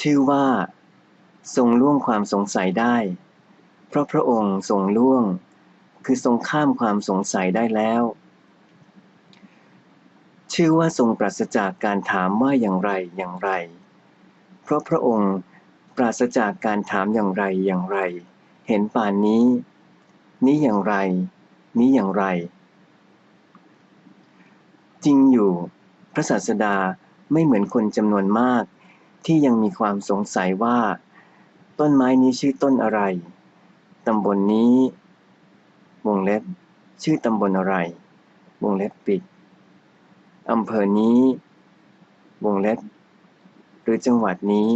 ชื่อว่า ทรงล่วงความสงสัยได้ เพราะพระองค์ทรงล่วง คือทรงข้ามความสงสัยได้แล้ว ชื่อว่าทรงปราศจากการถามว่าอย่างไรอย่างไร เพราะพระองค์ปราศจากการถามอย่างไรอย่างไร เห็นป่านนี้ นี้อย่างไร นี้อย่างไร จริงอยู่ พระศาสดาไม่เหมือนคนจำนวนมาก ที่ยังมีความสงสัยว่า ต้นไม้นี้ชื่อต้นอะไร ตำบลนนี้ วงเล็บ ชื่อตำบลอะไร วงเล็บปิด อำเภอนี้ วงเล็บ หรือจังหวัดนี้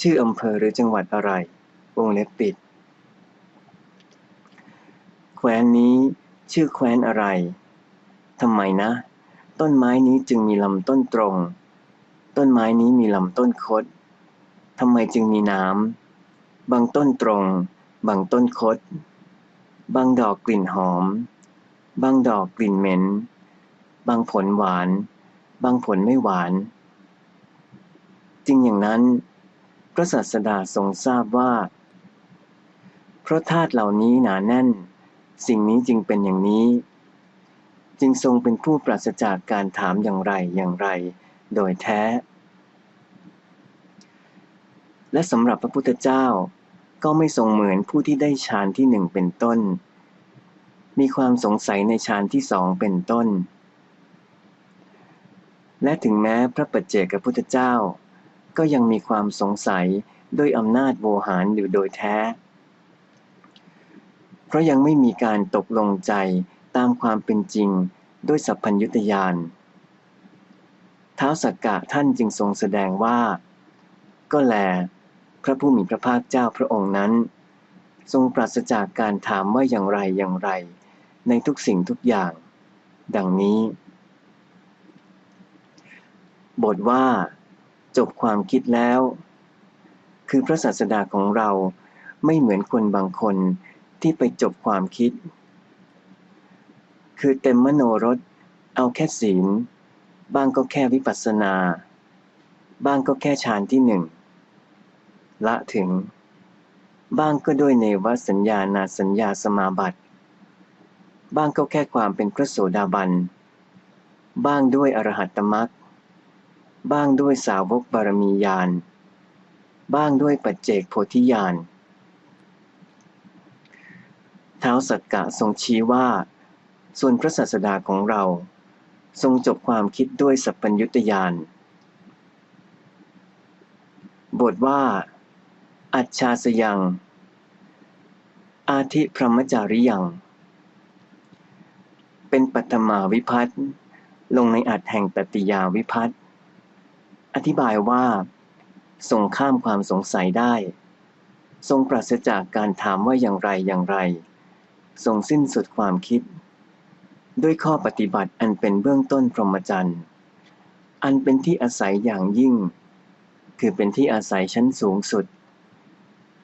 ชื่ออำเภอหรือจังหวัดอะไร วงเล็บปิด แคว้นนี้ ชื่อแคว้นอะไร ทำไมนะ ต้นไม้นี้จึงมีลำต้นตรง ต้นไม้นี้มีลำต้นคดทำไมจึงมีน้ำ บางต้นตรง บางต้นคด บางดอกกลิ่นหอม บางดอกกลิ่นเหม็น บางผลหวาน บางผลไม่หวาน จริงอย่างนั้น พระศาสดาทรงทราบว่า เพราะธาตุเหล่านี้หนาแน่น สิ่งนี้จึงเป็นอย่างนี้ จึงทรงเป็นผู้ปราศจากการถามอย่างไรอย่างไร โดยแท้ และสำหรับพระพุทธเจ้าก็ไม่ทรงเหมือนผู้ที่ได้ฌานที่หนึ่งเป็นต้น มีความสงสัยในฌานที่สองเป็นต้น และถึงแม้พระปัจเจกพุทธเจ้า ก็ยังมีความสงสัยด้วยอำนาจโวหารอยู่โดยแท้ เพราะยังไม่มีการตกลงใจตามความเป็นจริงด้วยสัพพัญญุตยาน ท้าวสักกะท่านจึงทรงแสดงว่า ก็แล พระผู้มีพระภาคเจ้าพระองค์นั้น ทรงปราศจากการถามว่าอย่างไรอย่างไร ในทุกสิ่งทุกอย่าง ดังนี้ บทว่า จบความคิดแล้ว คือพระศาสดาของเราไม่เหมือนคนบางคนที่ไปจบความคิด คือเต็มมโนรสเอาแค่ศีล บ้างก็แค่วิปัสสนา บ้างก็แค่ฌานที่หนึ่ง ละถึง บ้างก็ด้วยเนวสัญญานาสัญญาสมาบัติ บ้างก็แค่ความเป็นพระโสดาบัน บ้างด้วยอรหัตตมรรคบ้างด้วยสาวกบารมีญาณ บ้างด้วยปัจเจกโพธิญาณ เท้าสักกะทรงชี้ว่า ส่วนพระศาสดาของเรา ทรงจบความคิดด้วยสัพพัญญุตยานบทว่า อัจฉาสยัง อาทิพรหมจาริยัง เป็นปัตมาวิพัตลงในอัดแห่งตติยาวิพัตอธิบายว่าทรงข้ามความสงสัยได้ ทรงปราศจากการถามว่าอย่างไรอย่างไร ทรงสิ้นสุดความคิด ด้วยข้อปฏิบัติอันเป็นเบื้องต้นพรหมจรรย์ อันเป็นที่อาศัยอย่างยิ่ง คือเป็นที่อาศัยชั้นสูงสุด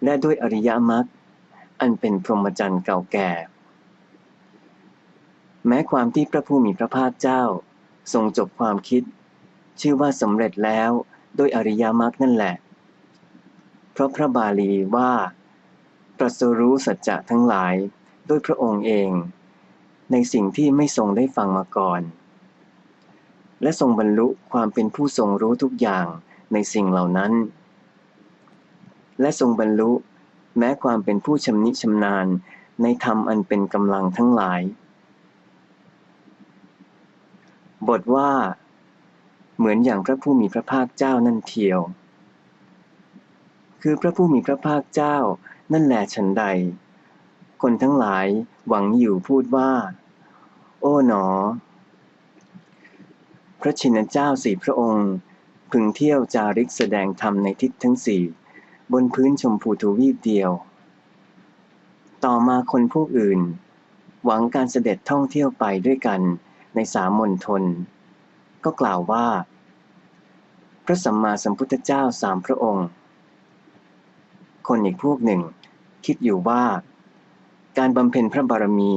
และด้วยอริยมรรคอันเป็นพรหมจรรย์เก่าแก่ แม้ความที่พระผู้มีพระภาคเจ้า ทรงจบความคิด ชื่อว่าสำเร็จแล้วโดยอริยมรรคนั่นแหละ เพราะพระบาลีว่า ตรัสรู้สัจจะทั้งหลายด้วยพระองค์เอง ในสิ่งที่ไม่ทรงได้ฟังมาก่อน และทรงบรรลุความเป็นผู้ทรงรู้ทุกอย่างในสิ่งเหล่านั้น และทรงบรรลุแม้ความเป็นผู้ชำนิชำนาญในธรรมอันเป็นกำลังทั้งหลาย บทว่า เหมือนอย่างพระผู้มีพระภาคเจ้านั่นเทียว คือพระผู้มีพระภาคเจ้านั่นแหละฉันใด คนทั้งหลายหวังอยู่พูดว่า โอ้หนอ พระชินเจ้าสี่พระองค์ พึงเที่ยวจาริกแสดงธรรมในทิศทั้งสี่บนพื้นชมพูทวีปเดียว ต่อมาคนพวกอื่น หวังการเสด็จท่องเที่ยวไปด้วยกันในสามมณฑลก็กล่าวว่า พระสัมมาสัมพุทธเจ้าสามพระองค์ คนอีกพวกหนึ่ง คิดอยู่ว่า การบำเพ็ญพระบารมี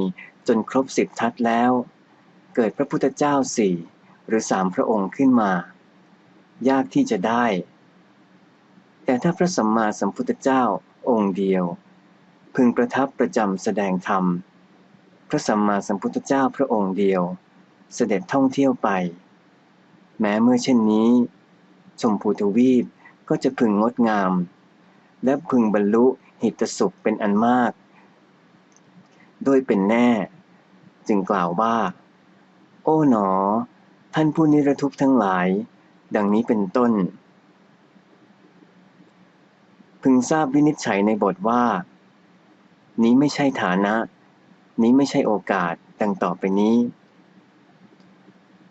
จนครบสิบทัศแล้ว เกิดพระพุทธเจ้าสี่หรือสามพระองค์ขึ้นมา ยากที่จะได้ แต่ถ้าพระสัมมาสัมพุทธเจ้าองค์เดียว พึงประทับประจำแสดงธรรม พระสัมมาสัมพุทธเจ้าพระองค์เดียว เสด็จท่องเที่ยวไป แม้เมื่อเช่นนี้ ชมพูทวีปก็จะพึงงดงาม และพึงบรรลุหิตสุขเป็นอันมาก โดยเป็นแน่ จึงกล่าวว่า โอ้หนอ ท่านผู้นิรทุกข์ทั้งหลาย ดังนี้เป็นต้น พึงทราบวินิจฉัยในบทว่า นี้ไม่ใช่ฐานะ นี้ไม่ใช่โอกาสดังต่อไปนี้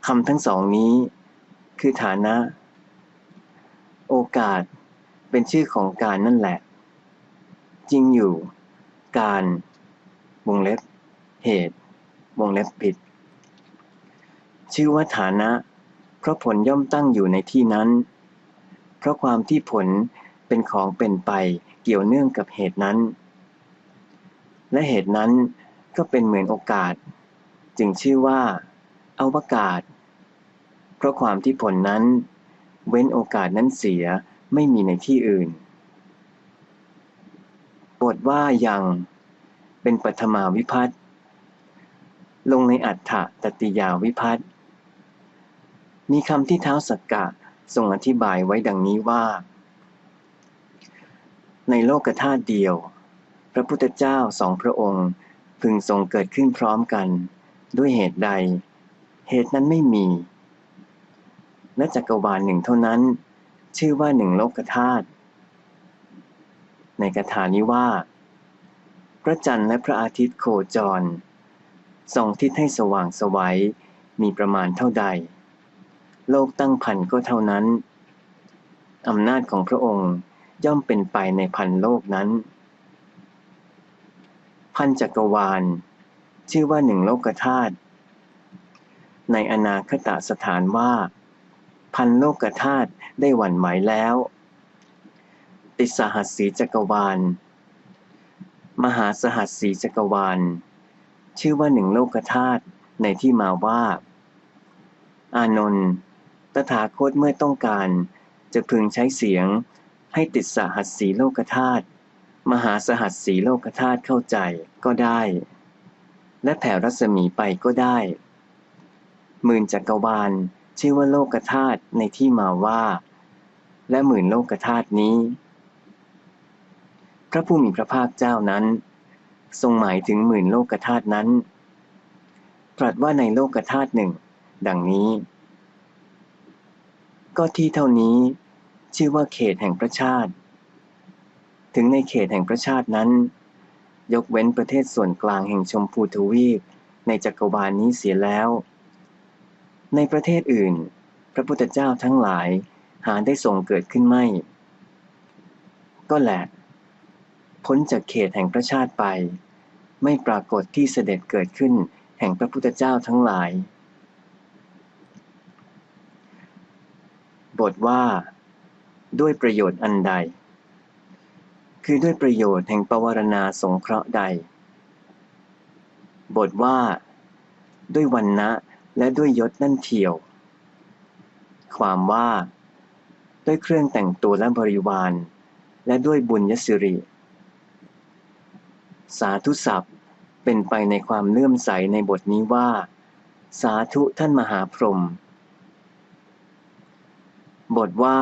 คำทั้งสองนี้ คือฐานะ โอกาสเป็นชื่อของการนั่นแหละ จริงอยู่ การ วงเล็บ เหตุ วงเล็บปิด ชื่อว่าฐานะ เพราะผลย่อมตั้งอยู่ในที่นั้น เพราะความที่ผลเป็นของเป็นไปเกี่ยวเนื่องกับเหตุนั้น และเหตุนั้นก็เป็นเหมือนโอกาส จึงชื่อว่า อวกาศ เพราะความที่ผลนั้น เว้นโอกาสนั้นเสียไม่มีในที่อื่นบทว่ายัง เป็นปัทมาวิพัตน์ลงในอัฏฐตติยาวิพัตน์มีคำที่เท้าสักกะทรงอธิบายไว้ดังนี้ว่า ในโลกธาตุเดียว พระพุทธเจ้าสองพระองค์พึงทรงเกิดขึ้นพร้อมกัน ด้วยเหตุใด เหตุนั้นไม่มี และจักรวาลหนึ่งเท่านั้น ชื่อว่าหนึ่งโลกธาตุในคาถานี้ว่า พระจันทร์และพระอาทิตย์โคจรส่องทิศให้สว่างสวัยมีประมาณเท่าใด โลกตั้งพันก็เท่านั้น อำนาจของพระองค์ย่อมเป็นไปในพันโลกนั้น พันจักรวาล ชื่อว่าหนึ่งโลกธาตุในอนาคตสถานว่า พันโลกธาตุได้หวั่นไหวแล้ว ติสหัสสีจักรวาล มหาสหัสสีจักรวาล ชื่อว่าหนึ่งโลกธาตุในที่มาว่า อานนท์ตถาคตเมื่อต้องการ จะพึงใช้เสียงให้ติดสหัสสีโลกธาตุมหาสหัสสีโลกธาตุเข้าใจก็ได้ และแผ่รัศมีไปก็ได้ หมื่นจักรวาลชื่อว่าโลกธาตุในที่มาว่า และหมื่นโลกธาตุนี้ พระผู้มีพระภาคเจ้านั้น ทรงหมายถึงหมื่นโลกธาตุนั้น ตรัสว่าในโลกธาตุหนึ่ง ดังนี้ ก็ที่เท่านี้ ชื่อว่าเขตแห่งพระชาติ ถึงในเขตแห่งพระชาตินั้น ยกเว้นประเทศส่วนกลางแห่งชมพูทวีปในจักรวาลนนี้เสียแล้ว ในประเทศอื่น พระพุทธเจ้าทั้งหลายหาได้ทรงเกิดขึ้นไม่ ก็แหละ พ้นจากเขตแห่งพระชาติไป ไม่ปรากฏที่เสด็จเกิดขึ้นแห่งพระพุทธเจ้าทั้งหลาย บทว่า ด้วยประโยชน์อันใด คือด้วยประโยชน์แห่งปวารณาสงเคราะห์ใด บทว่า ด้วยวันนะและด้วยยศนั่นเทียว ความว่า ด้วยเครื่องแต่งตัวและบริวาร และด้วยบุญยสิริ สาธุศัพท์ เป็นไปในความเลื่อมใสในบทนี้ว่า สาธุท่านมหาพรหมบทว่า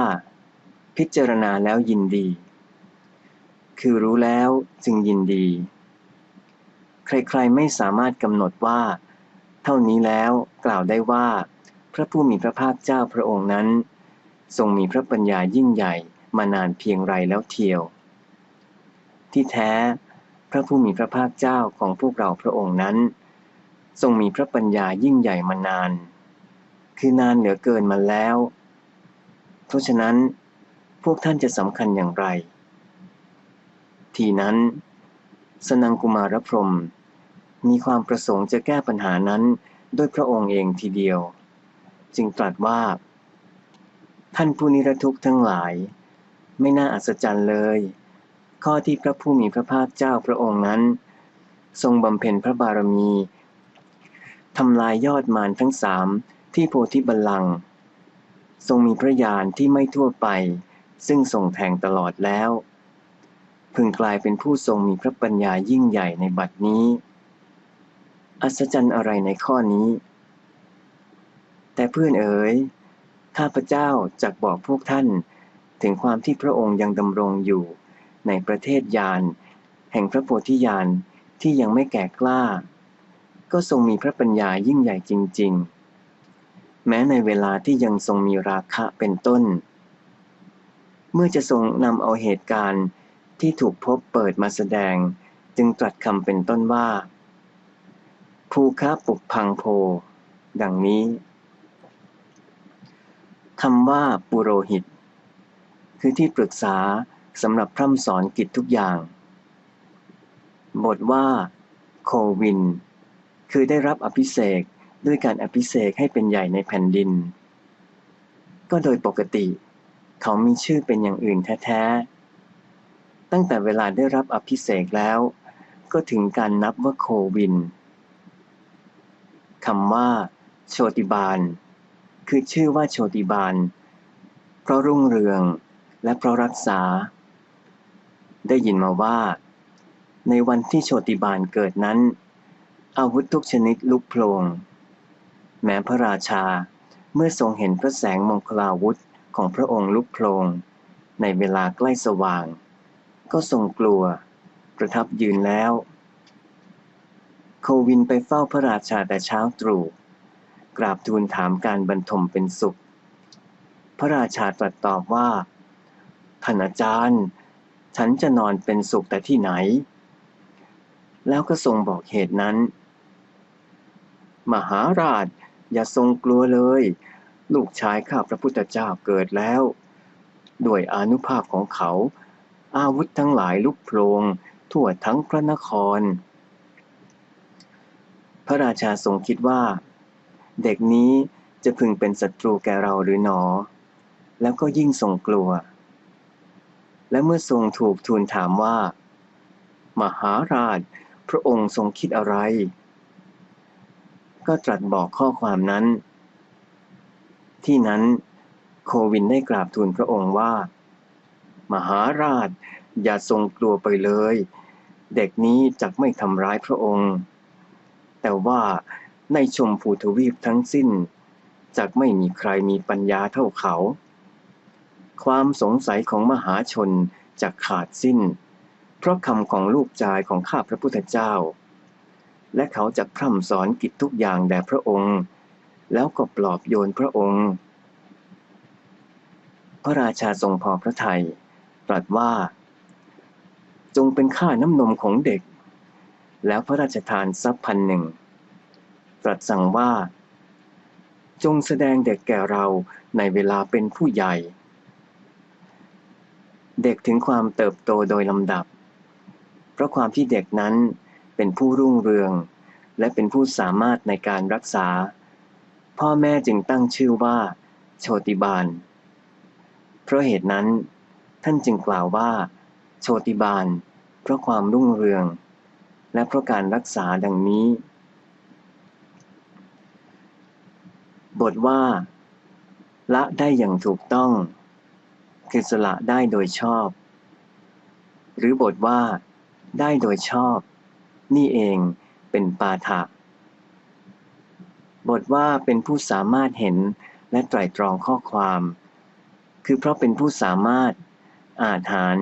พิจารณาแล้วยินดี คือรู้แล้วจึงยินดี ใครๆไม่สามารถกำหนดว่า เท่านี้แล้วกล่าวได้ว่า พระผู้มีพระภาคเจ้าพระองค์นั้น ทรงมีพระปัญญายิ่งใหญ่มานานเพียงไรแล้วเทียว ที่แท้ พระผู้มีพระภาคเจ้าของพวกเราพระองค์นั้น ทรงมีพระปัญญายิ่งใหญ่มานาน คือนานเหลือเกินมาแล้ว เพราะฉะนั้นพวกท่านจะสำคัญอย่างไร ทีนั้น สนังกุมารพรมมีความประสงค์จะแก้ปัญหานั้นด้วยพระองค์เองทีเดียว จึงตรัสว่า ท่านผู้นิรทุกข์ทั้งหลาย ไม่น่าอัศจรรย์เลย ข้อที่พระผู้มีพระภาคเจ้าพระองค์นั้น ทรงบำเพ็ญพระบารมีทำลายยอดมารทั้งสามที่โพธิบัลลังก์ทรงมีพระญาณที่ไม่ทั่วไป ซึ่งทรงแทงตลอดแล้ว พึงกลายเป็นผู้ทรงมีพระปัญญายิ่งใหญ่ในบัดนี้ อัศจรรย์อะไรในข้อนี้ แต่เพื่อนเอ๋ยข้าพเจ้าจักบอกพวกท่านถึงความที่พระองค์ยังดำรงอยู่ ในประเทศยาน แห่งพระโพธิญาณที่ยังไม่แก่กล้า ก็ทรงมีพระปัญญายิ่งใหญ่จริง ๆ แม้ในเวลาที่ยังทรงมีราคะเป็นต้น เมื่อจะทรงนำเอาเหตุการณ์ที่ถูกพบเปิดมาแสดง จึงตรัสคำเป็นต้นว่า ภูคาปุกพังโพ ดังนี้คำว่าปุโรหิต คือที่ปรึกษา สำหรับพร่ำสอนกิจทุกอย่าง บทว่า โควิน คือได้รับอภิเษกด้วยการอภิเษกให้เป็นใหญ่ในแผ่นดิน ก็โดยปกติ เขามีชื่อเป็นอย่างอื่นแท้ๆ ตั้งแต่เวลาได้รับอภิเษกแล้ว ก็ถึงการนับว่าโควินคำว่า โชติบาล คือชื่อว่าโชติบาล เพราะรุ่งเรืองและเพราะรักษา ได้ยินมาว่า ในวันที่โชติบาลเกิดนั้น อาวุธทุกชนิดลุกโพลง แม้พระราชาเมื่อทรงเห็นพระแสงมงคลาวุธของพระองค์ลุกโพลง ในเวลาใกล้สว่าง ก็ทรงกลัว ประทับยืนแล้ว โควินไปเฝ้าพระราชาแต่เช้าตรู่กราบทูลถามการบรรทมเป็นสุข พระราชาตรัสตอบว่าท่านอาจารย์ ฉันจะนอนเป็นสุขแต่ที่ไหน แล้วก็ทรงบอกเหตุนั้น มหาราชอย่าทรงกลัวเลย ลูกชายข้าพระพุทธเจ้าเกิดแล้ว ด้วยอนุภาพของเขา อาวุธทั้งหลายลุกโพลงทั่วทั้งพระนคร พระราชาทรงคิดว่า เด็กนี้จะพึงเป็นศัตรูแก่เราหรือหนอ แล้วก็ยิ่งทรงกลัว และเมื่อทรงถูกทูลถามว่า มหาราช พระองค์ทรงคิดอะไร ก็ตรัสบอกข้อความนั้น ที่นั้นโควินได้กราบทูลพระองค์ว่า มหาราช อย่าทรงกลัวไปเลย เด็กนี้จะไม่ทำร้ายพระองค์ แต่ว่าในชมพูทวีปทั้งสิ้นจะไม่มีใครมีปัญญาเท่าเขา ความสงสัยของมหาชนจะขาดสิ้น เพราะคำของลูกชายของข้าพระพุทธเจ้า และเขาจะพร่ำสอนกิจทุกอย่างแด่พระองค์ แล้วก็ปลอบโยนพระองค์ พระราชาทรงพอพระทยัยตรัสว่า จงเป็นข้าน้ำนมของเด็ก แล้วพระราชทานทรัพย์พันหนึ่งตรัสสั่งว่า จงแสดงเด็กแก่เราในเวลาเป็นผู้ใหญ่ เด็กถึงความเติบโตโดยลำดับ เพราะความที่เด็กนั้นเป็นผู้รุ่งเรือง และเป็นผู้สามารถในการรักษา พ่อแม่จึงตั้งชื่อว่า โชติบาล เพราะเหตุนั้น ท่านจึงกล่าวว่า โชติบาล เพราะความรุ่งเรือง และเพราะการรักษาดังนี้ บทว่า ละได้อย่างถูกต้อง คือสละได้โดยชอบ หรือบทว่า ได้โดยชอบ นี่เองเป็นปาฐะบทว่าเป็นผู้สามารถเห็นและไตรตรองข้อความ คือเพราะเป็นผู้สามารถอาจหาร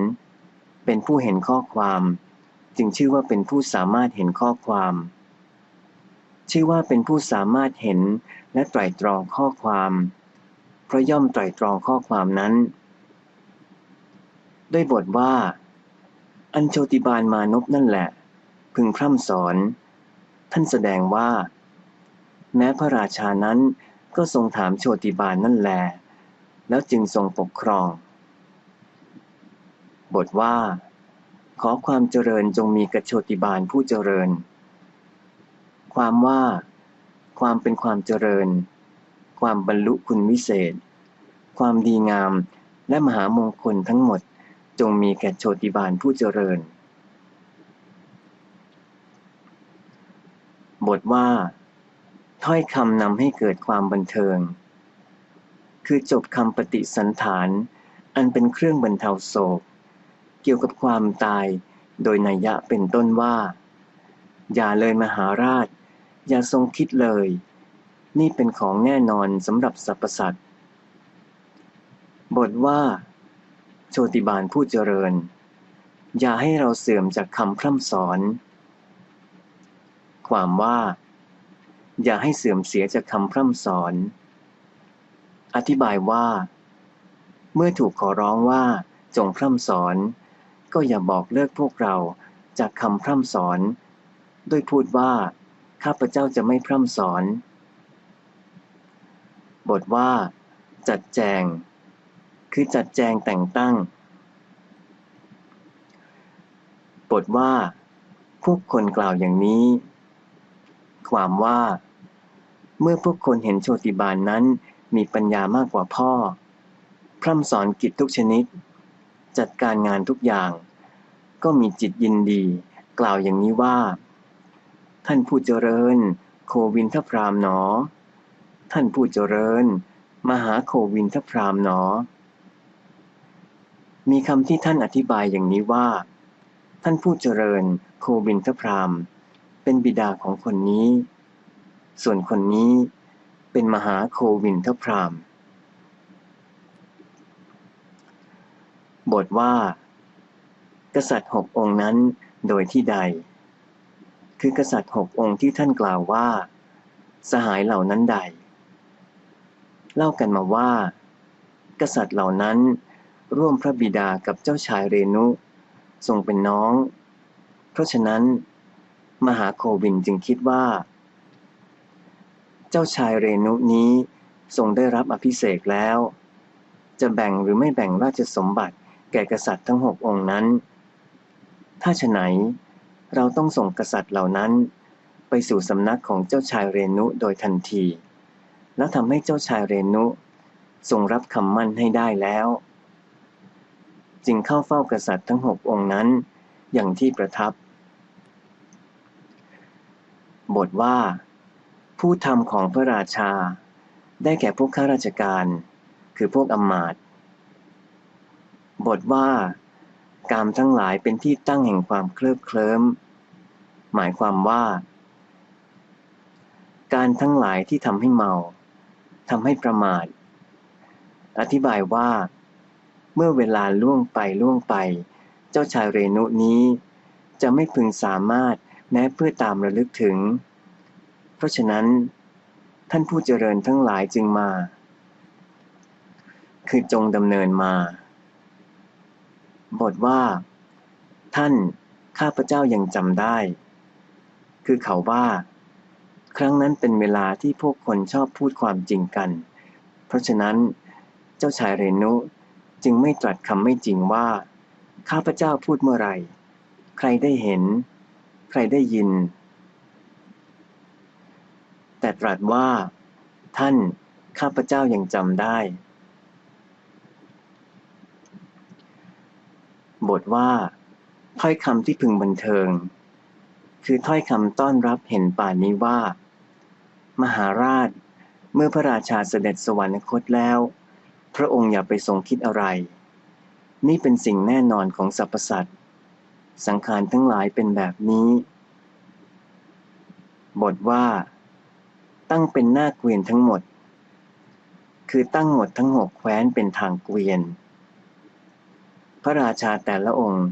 เป็นผู้เห็นข้อความ จึงชื่อว่าเป็นผู้สามารถเห็นข้อความ ชื่อว่าเป็นผู้สามารถเห็นและไตรตรองข้อความ เพราะย่อมไตรตรองข้อความนั้น ด้วยบทว่า อัญโชติบาลมานพนั่นแหละ พึงพร่ำสอน ท่านแสดงว่า แม้พระราชานั้นก็ทรงถามโชติบาลนนั่นแล แล้วจึงทรงปกครอง บทว่า ขอความเจริญจงมีกับโชติบาลผู้เจริญ ความว่า ความเป็นความเจริญ ความบรรลุคุณวิเศษ ความดีงามและมหามงคลทั้งหมด จงมีแก่โชติบาลผู้เจริญ บทว่า ถ้อยคำนำให้เกิดความบันเทิง คือจบคำปฏิสันฐาน อันเป็นเครื่องบรรเทาโศก เกี่ยวกับความตายโดยนัยยะเป็นต้นว่า อย่าเลยมหาราช อย่าทรงคิดเลย นี่เป็นของแน่นอนสำหรับสรรพสัตว์ บทว่า โชติบาลผู้เจริญ อย่าให้เราเสื่อมจากคำพร่ำสอน ความว่า อย่าให้เสื่อมเสียจากคำพร่ำสอน อธิบายว่า เมื่อถูกขอร้องว่าจงพร่ำสอน ก็อย่าบอกเลิกพวกเราจากคำพร่ำสอนด้วยพูดว่าข้าพเจ้าจะไม่พร่ำสอน บทว่า จัดแจง คือจัดแจงแต่งตั้ง บทว่า พวกคนกล่าวอย่างนี้ ความว่า เมื่อพวกคนเห็นโชติบาลนนั้นมีปัญญามากกว่าพ่อ พร่ำสอนกิจทุกชนิด จัดการงานทุกอย่าง ก็มีจิตยินดี กล่าวอย่างนี้ว่า ท่านผู้เจริญ โควินทพรามหนอ ท่านผู้เจริญ มหาโควินทพรามหนอ มีคำที่ท่านอธิบายอย่างนี้ว่า ท่านผู้เจริญโควินทพรามเป็นบิดาของคนนี้ ส่วนคนนี้เป็นมหาโควินทพรามบทว่า กษัตริย์หกองค์นั้นโดยที่ใด คือกษัตริย์หกองค์ที่ท่านกล่าวว่า สหายเหล่านั้นใด เล่ากันมาว่า กษัตริย์เหล่านั้น ร่วมพระบิดากับเจ้าชายเรนุทรงเป็นน้อง เพราะฉะนั้น มหาโควินจึงคิดว่า เจ้าชายเรนุนี้ทรงได้รับอภิเษกแล้ว จะแบ่งหรือไม่แบ่งราชสมบัติแก่กษัตริย์ทั้งหกองค์นั้น ถ้าฉะไหนเราต้องส่งกษัตริย์เหล่านั้น ไปสู่สำนักของเจ้าชายเรนุโดยทันที และทำให้เจ้าชายเรนุทรงรับคำมั่นให้ได้แล้ว จึงเข้าเฝ้ากษัตริย์ทั้งหกองค์นั้น อย่างที่ประทับ บทว่า ผู้ทำของพระราชา ได้แก่พวกข้าราชการ คือพวกอำมาตย์บทว่ากามทั้งหลายเป็นที่ตั้งแห่งความเคลิบเคลิ้ม หมายความว่า การทั้งหลายที่ทำให้เมาทำให้ประมาท อธิบายว่า เมื่อเวลาล่วงไปล่วงไป เจ้าชายเรนุนี้ จะไม่พึงสามารถแม้เพื่อตามระลึกถึง เพราะฉะนั้น ท่านผู้เจริญทั้งหลายจึงมา คือจงดำเนินมา บทว่า ท่านข้าพเจ้ายังจำได้ คือเขาว่า ครั้งนั้นเป็นเวลาที่พวกคนชอบพูดความจริงกัน เพราะฉะนั้น เจ้าชายเรนุ จึงไม่ตรัสคำไม่จริงว่า ข้าพเจ้าพูดเมื่อไร ใครได้เห็น ใครได้ยิน แต่ตรัสว่า ท่าน ข้าพเจ้ายังจำได้ บทว่า ถ้อยคำที่พึงบันเทิง คือถ้อยคำต้อนรับเห็นป่านนี้ว่า มหาราชเมื่อพระราชาเสด็จสวรรคตแล้ว พระองค์อย่าไปทรงคิดอะไร นี่เป็นสิ่งแน่นอนของสรรพสัตว์ สังขารทั้งหลายเป็นแบบนี้ บทว่า ตั้งเป็นหน้าเกวียนทั้งหมด คือตั้งหมดทั้งหกแคว้นเป็นทางเกวียน พระราชาแต่ละองค์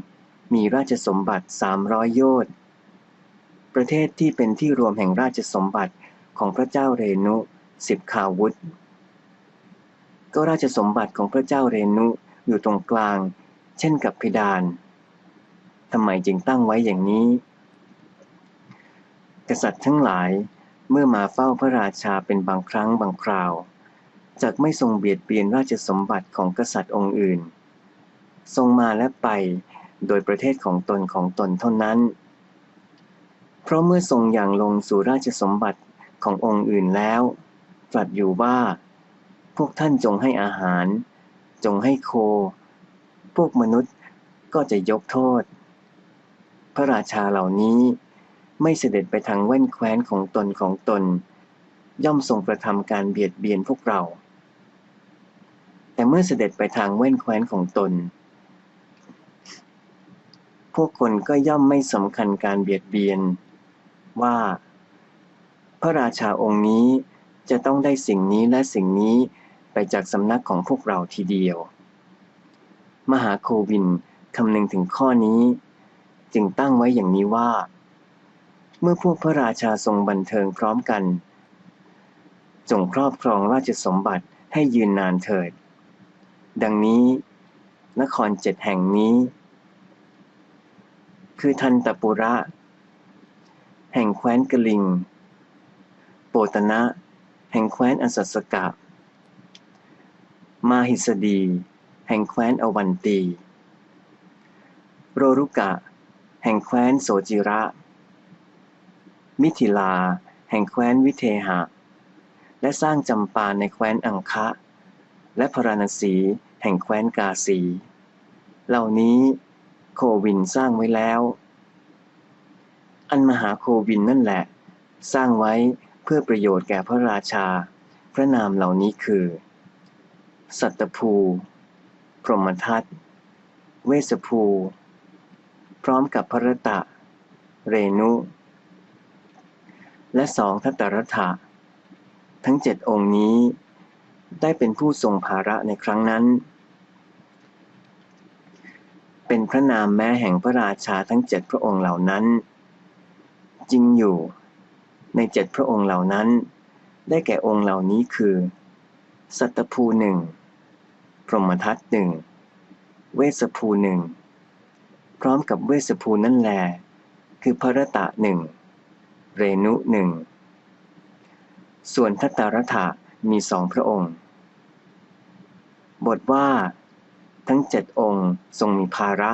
มีราชสมบัติสามร้อยโยชน์ประเทศที่เป็นที่รวมแห่งราชสมบัติของพระเจ้าเรนุสิบขาวุธ ก็ราชสมบัติของพระเจ้าเรนุอยู่ตรงกลาง เช่นกับพิดานทำไมจึงตั้งไว้อย่างนี้ กษัตริย์ทั้งหลายเมื่อมาเฝ้าพระราชาเป็นบางครั้งบางคราวจากไม่ทรงเบียดเบียนราชสมบัติของกษัตริย์องค์อื่น ทรงมาและไปโดยประเทศของตนของตนเท่านั้น เพราะเมื่อทรงอย่างลงสู่ราชสมบัติขององค์อื่นแล้ว ตรัสอยู่ว่า พวกท่านจงให้อาหาร จงให้โค พวกมนุษย์ก็จะยกโทษ พระราชาเหล่านี้ไม่เสด็จไปทางแว่นแคว้นของตนของตน ย่อมทรงกระทำการเบียดเบียนพวกเรา แต่เมื่อเสด็จไปทางแว่นแคว้นของตน พวกคนก็ย่อมไม่สำคัญการเบียดเบียน ว่า พระราชาองค์นี้จะต้องได้สิ่งนี้และสิ่งนี้ ไปจากสำนักของพวกเราทีเดียว มหาโควินคำนึงถึงข้อนี้ จึงตั้งไว้อย่างนี้ว่า เมื่อพวกพระราชาทรงบันเทิงพร้อมกัน จงครอบครองราชสมบัติให้ยืนนานเถิด ดังนี้ นครเจ็ดแห่งนี้ คือทันตปุระ แห่งแคว้นกลิง โปตนะ แห่งแคว้นอสัสกะ มาหิสดี แห่งแคว้นอวันตี โรรุกะ แห่งแคว้นโสจิระ มิถิลา แห่งแคว้นวิเทหะ และสร้างจำปาในแคว้นอังคะ และพราณสี แห่งแคว้นกาสี เหล่านี้โควินสร้างไว้แล้ว อันมหาโควินนั่นแหละ สร้างไว้เพื่อประโยชน์แก่พระราชา พระนามเหล่านี้คือ สัตภู พรหมทัต เวสภู พร้อมกับพระตะ เรนุ และสองทัตตรถะทั้งเจ็ดองค์นี้ได้เป็นผู้ทรงภาระในครั้งนั้น เป็นพระนามแม้แห่งพระราชาทั้งเจ็ดพระองค์เหล่านั้น จริงอยู่ในเจ็ดพระองค์เหล่านั้น ได้แก่องค์เหล่านี้คือ สัตภูหนึ่ง พรหมทัตหนึ่ง เวสภูหนึ่ง พร้อมกับเวสภูนั่นแหลคือพระตะหนึ่ง เรนุหนึ่ง ส่วนทัตตารถะมีสองพระองค์ บทว่า ทั้งเจ็ดองค์ทรงมีภาระ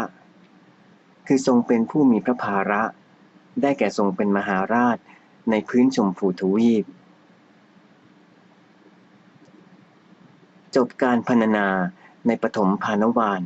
คือทรงเป็นผู้มีพระภาระ ได้แก่ทรงเป็นมหาราชในพื้นชมพูทวีป จบการพรรณนาในปฐมพานวาน